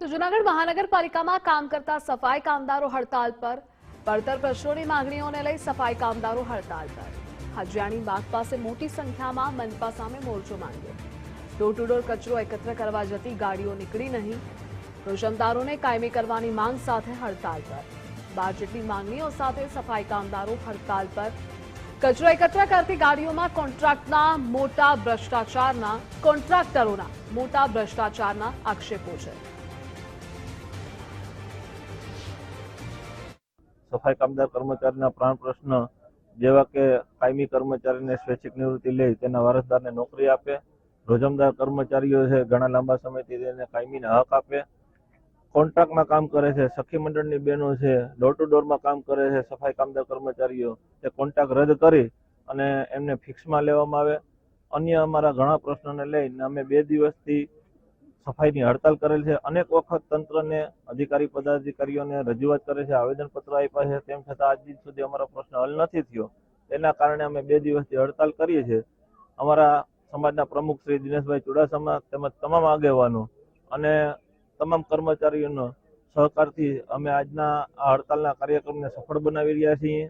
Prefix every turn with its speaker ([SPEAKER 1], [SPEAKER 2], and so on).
[SPEAKER 1] તો જૂનાગઢ મહાનગરપાલિકામાં કામ કરતા સફાઈ કામદારો હડતાલ પર. પડતર પ્રશ્નોની માંગણીઓને લઈ સફાઈ કામદારો હડતાલ પર. હાજીયાણી બાગ પાસે મોટી સંખ્યામાં મનપા સામે મોરચો માંગ્યો. ડોર ટુ ડોર કચરો એકત્ર કરવા જતી ગાડીઓ નીકળી નહીં. રોશનદારોને કાયમી કરવાની માંગ સાથે હડતાલ પર. બાર જેટલી માંગણીઓ સાથે સફાઈ કામદારો હડતાલ પર. કચરો એકત્ર કરતી ગાડીઓમાં કોન્ટ્રાક્ટના મોટા ભ્રષ્ટાચારના, કોન્ટ્રાક્ટરોના મોટા ભ્રષ્ટાચારના આક્ષેપો છે.
[SPEAKER 2] સફાઈ કામદાર કર્મચારીના પ્રાણ પ્રશ્ન જેવા કે કાયમી કર્મચારીને સ્વૈચ્છિક નિવૃત્તિ લે તેના વારસદારને નોકરી આપે. રોજમદાર કર્મચારીઓ છે, ઘણા લાંબા સમયથી તેને કાયમીને હક આપે. કોન્ટ્રાક્ટમાં કામ કરે છે, સખી મંડળની બહેનો છે ડોર ટુ ડોરમાં કામ કરે છે, સફાઈ કામદાર કર્મચારીઓ, તે કોન્ટ્રાક્ટ રદ કરી અને એમને ફિક્સમાં લેવામાં આવે. અન્ય અમારા ઘણા પ્રશ્નોને લઈને અમે બે દિવસથી સફાઈની હડતાલ કરેલ છે. અનેક વખત તંત્રને, અધિકારી, પદાધિકારીઓને રજૂઆત કરે છે, આવેદનપત્ર આપ્યા છે. તેમ છતાં આજ દિન સુધી અમારો પ્રશ્ન હલ નથી થયો. તેના કારણે અમે બે દિવસથી હડતાલ કરીએ છીએ. અમારા સમાજના પ્રમુખ શ્રી દિનેશભાઈ ચુડાસમા તેમજ તમામ આગેવાનો અને તમામ કર્મચારીઓનો સહકારથી અમે આજના આ હડતાલના કાર્યક્રમને સફળ બનાવી રહ્યા છીએ.